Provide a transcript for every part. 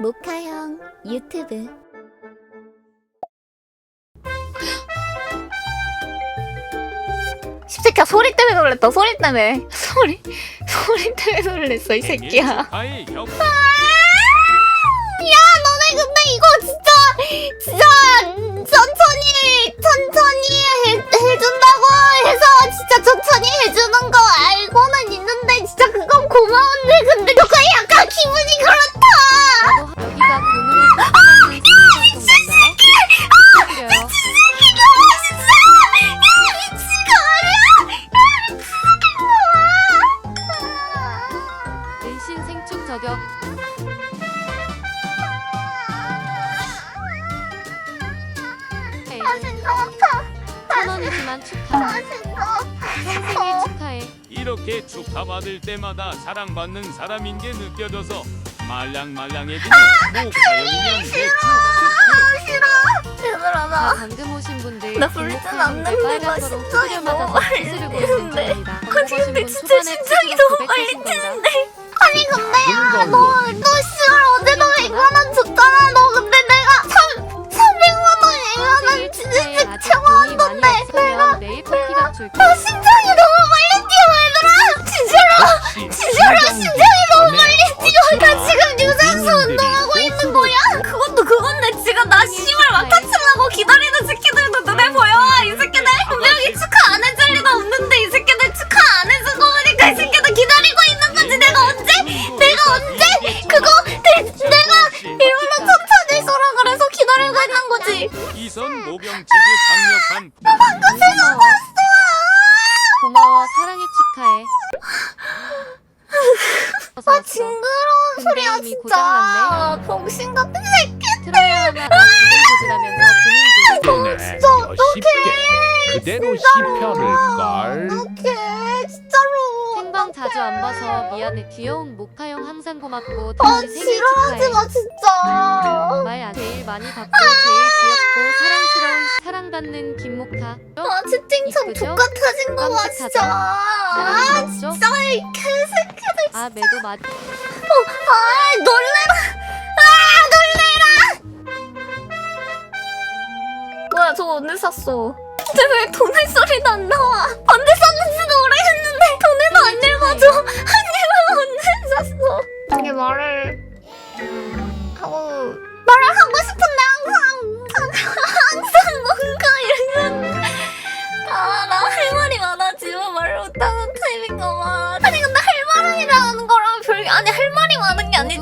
모카형 유튜브. 십새끼야 소리 때문에 놀랬다 소리 때문에. 소리? 소리 때문에 놀랬어 이 새끼야. 형. 이렇게 축하받을 때마다 사랑받는 사람인 게 느껴져서 말랑말랑해지는 모카형이면 대축 아 싫어. 얘들아 다. 나 방금 오신 분들 나 불진 않는데 나 심장이 너무 빨리 뛰는데. 아니 근데 진짜 심장이 너무 빨리 뛰는데. 아니 근데 야너너 모병치즈 강력한 고마워. 사랑해 축하해. 어서 아 왔어. 징그러운 근데 소리야 이미 진짜. 병신 같은 새끼 트라이얼 하나 부들부들하면서 본인 어, 진짜 어떡해 그대로 씹혀를 걸? 어떡해 진짜로. 생방 자주 안 봐서 미안해. 귀여운 모카형 항상 고맙고 아 다시 생일 지랄하지 축하해. 마 진짜. 말안 제일 많이 받고 제일 귀엽고 사랑스러운 사랑받는 김모카 아 채팅창 이쁘죠? 족같아진 거 봐 깜찍하죠? 진짜. 아 사랑스럽죠? 진짜 이 개새끼들 아 매도 맞아 놀래라. 아 놀래라. 뭐야 저거 언제 샀어? 근데 왜 돈의 소리도 안 나와? 언제 샀는지도 오래 했는데 돈에도 안 읽어줘. 아니 왜 언제 샀어? 하고 말을 하고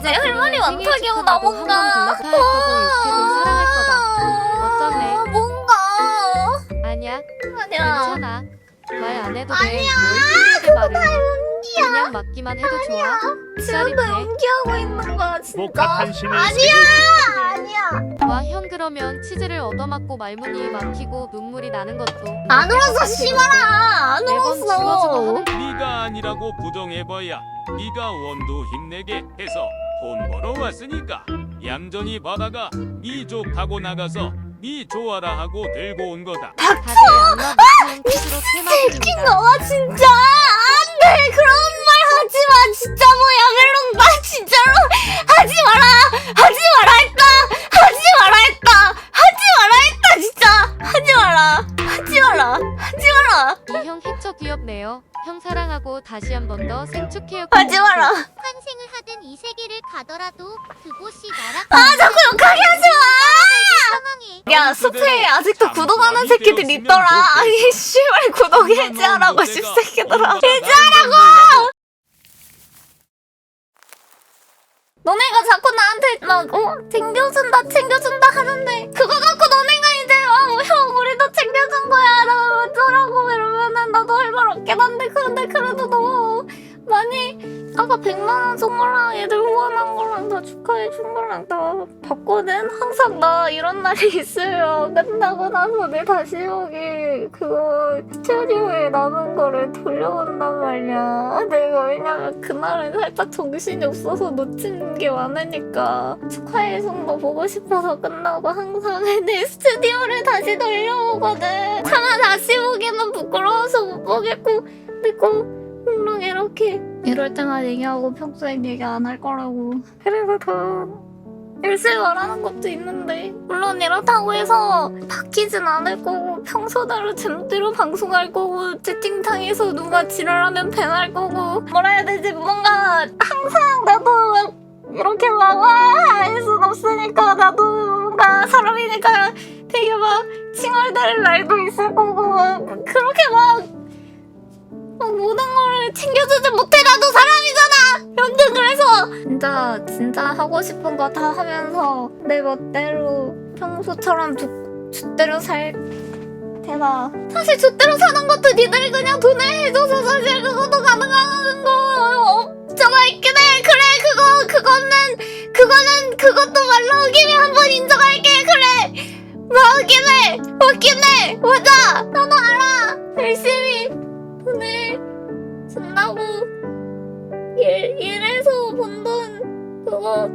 많은 게 아니지 할 말이 많다기보다 한번 뭔가. 불러서 할 거고 욕해도 사랑할 거다. 어쩌네. 아, 뭔가. 아니야. 아니야. 괜찮아. 말 안 해도 아니야, 돼뭘 힘들게 말을 연기야. 그냥 맞기만 해도 좋아. 지금도 연기하고 있는 거야 진짜. 신을 아니야. 아니야. 와 형 그러면 치즈를 얻어맞고 말문이 막히고 눈물이 나는 것도 안 울었어 씨발아 안 매번 지워주고 울었어 하는 네가 아니라고 부정해봐야 네가 원두 힘내게 해서 돈 벌어 왔으니까 얌전히 받아가 네 좋다고 나가서 네 좋아라 하고 들고 온 거다. 모카형 치즈로 새끼 너와 진짜! 안돼! 그런 말 하지 마! 진짜 뭐 야 숲에 아직도 구독하는 새끼들 있더라. 아니 씨발 구독 해지하라고 씹새끼들아. 해지하라고! 너네가 자꾸 나한테 막 어? 챙겨준다 챙겨준다 하는데 그거 갖고 너네가 이제 어 형 아까 100만원 선물랑 애들 후원한 거랑 다 축하해 준 거랑 다 봤거든? 항상 나 이런 날이 있어요 끝나고 나서 내 다시 오기 그거 스튜디오에 남은 거를 돌려온단 말이야. 내가 왜냐면 그날은 살짝 정신이 없어서 놓친 게 많으니까 축하의 손도 보고 싶어서 끝나고 항상 내 스튜디오를 다시 돌려오거든. 차마 다시 보기는 부끄러워서 못 보겠고 그리고 항상 이렇게 이럴 때만 얘기하고 평소엔 얘기 안 할 거라고. 그래서 더 열심히 말하는 것도 있는데 물론 이렇다고 해서 바뀌진 않을 거고 평소대로 제멋대로 방송할 거고 채팅창에서 누가 지랄하면 배날 거고 뭐라 해야 되지? 뭔가 항상 나도 막 이렇게 막와할 순 없으니까 나도 뭔가 사람이니까 되게 막 칭얼댈 날도 있을 거고 막 그렇게 막 막 모든 걸 챙겨주지 못해 나도 사람이잖아! 여튼 그래서! 진짜 진짜 하고 싶은 거 다 하면서 내 멋대로 평소처럼 주, 주대로 살 테나 사실 주대로 사는 것도 니들이 그냥 돈을 해줘서 사실 그것도 가능한 거 없잖아 있긴 해. 그래 그거 그거는 그거는 그것도 말로 김에 한번 인정할게. 그래. 맞긴 해. 맞긴 해. 맞아 나도 알아. 열심히 돈을 준다고 일, 일해서 번 돈 그거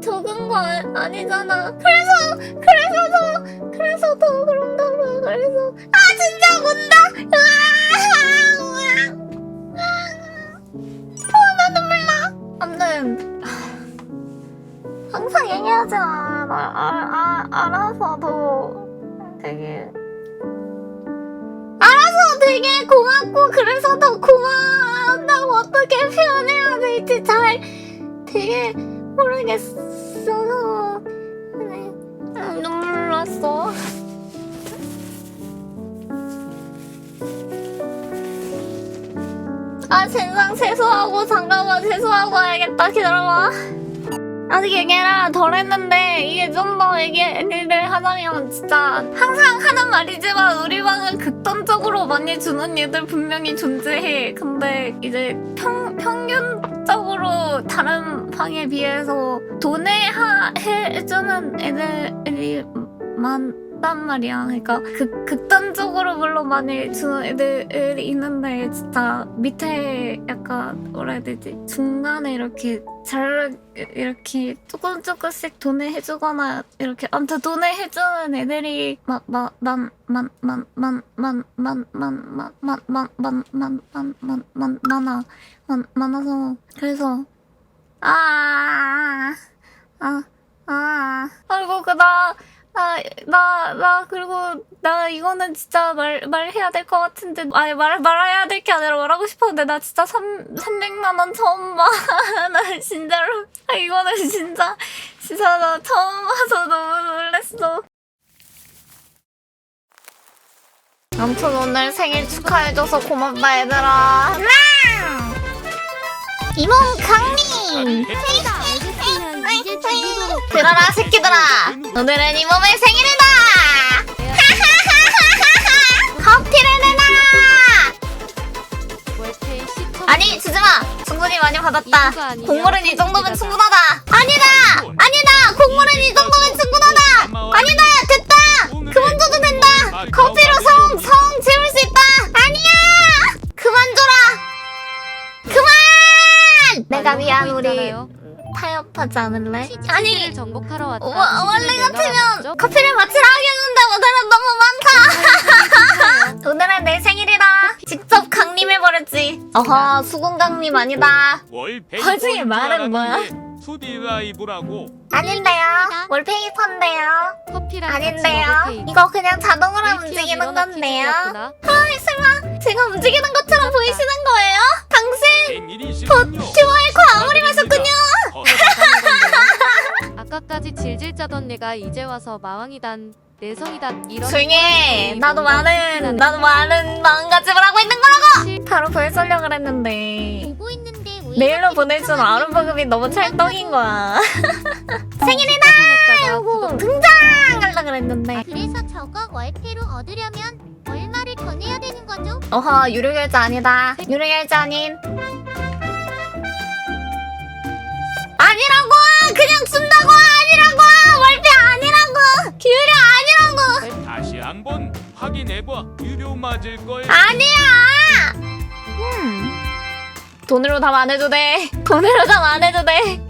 적은 거 아, 아니잖아. 그래서 그래서 더 그래서 더 그런다고 그래서. 아 진짜 운다! 아나 눈물 나 아무튼 항상 얘기하잖아. 나 아, 아, 알아서 더 되게 되게 고맙고 그래서 더 고마운다고 어떻게 표현해야 될지 잘 되게 모르겠어서 네. 음, 눈물 났어. 아 젠장 세수하고 잠깐만 세수하고 와야겠다. 기다려봐 아직 얘기를 덜 했는데 이게 좀 더 얘기를 하자면 진짜 항상 하는 말이지만 우리 방은 극단적으로 많이 주는 애들 분명히 존재해. 근데 이제 평, 평균적으로 다른 방에 비해서 돈을 하, 해주는 애들이 많 단 말이야 그러니까 극, 극단적으로 물론 많이 주는 애들이 있는데 진짜 밑에 약간 뭐라 해야 되지 중간에 이렇게 잘 이렇게 조금 조금씩 돈을 해주거나 이렇게 아무튼 돈을 해주는 애들이 막막만만만만만만만만만만만만 많아 많 많아서 그래서 아아아 아, 그리고 그나 나, 나, 나, 그리고, 나, 이거는 진짜 말, 말해야 될 것 같은데, 아니, 말, 말해야 될 게 아니라 말하고 싶었는데, 나 진짜 3, 300만원 처음 봐. 나 진짜로. 아, 이거는 진짜, 진짜 나 처음 봐서 너무 놀랬어. 아무튼 오늘 생일 축하해줘서 고맙다, 얘들아. 이몽 강민! 저희 들어라, 새끼들아! 오늘은 이 몸의 생일이다! 커피를 내놔! 아니, 주지 마! 충분히 많이 받았다. 곡물은 이 정도면. 충분하다! 아니다! 아니다! 곡물은 이 정도면 충분하다! 아니다! 됐다! 그만 줘도 된다! 커피로 성, 성 채울 수 있다! 아니야! 그만 줘라! 그만! 내가 미안, 우리 타협하지 않을래? 아니, 를 정복하러 왔다. 와, 원래 같으면? 커피를 마치라 하겠는데 오늘은 너무 많다. 오늘은 내 생일이다. 직접 강림해버렸지. 어허, 수군 강림 아니다. 월페이 나중에 말은 뭐야? 수디 라이브라고 아닌데요. 월페이퍼인데요. 커피랑 아닌데요. 이거 그냥 자동으로 움직이는 건데요. 아, 설마 제가 움직이는 것처럼 보이시는 거예요? 과음을 마셨군요. 어, 아까까지 질질 짜던 내가 이제 와서 마왕이단 내성이단 이런 조용히 해. 이 나도 많은, 나도 많은 마음가짐을 하고 있는 거라고! 실- 바로 보여주려고 그랬는데. 보고 있는데 왜 메일로 보내준? 아름버금이 너무 찰떡인 거야. 생일이다! 했다가 하고 등장! 하려 그랬는데. 그래서 저거 월패로 얻으려면 어허, 유료결제 아니다. 유료결제 아닌. 아니라고! 그냥 준다고! 아니라고! 월배 아니라고! 유료 아니라고! 다시 한번 확인해봐. 유료 맞을 걸. 아니야! 음. 돈으로 답 안 해도 돼. 돈으로 답 안 해도 돼.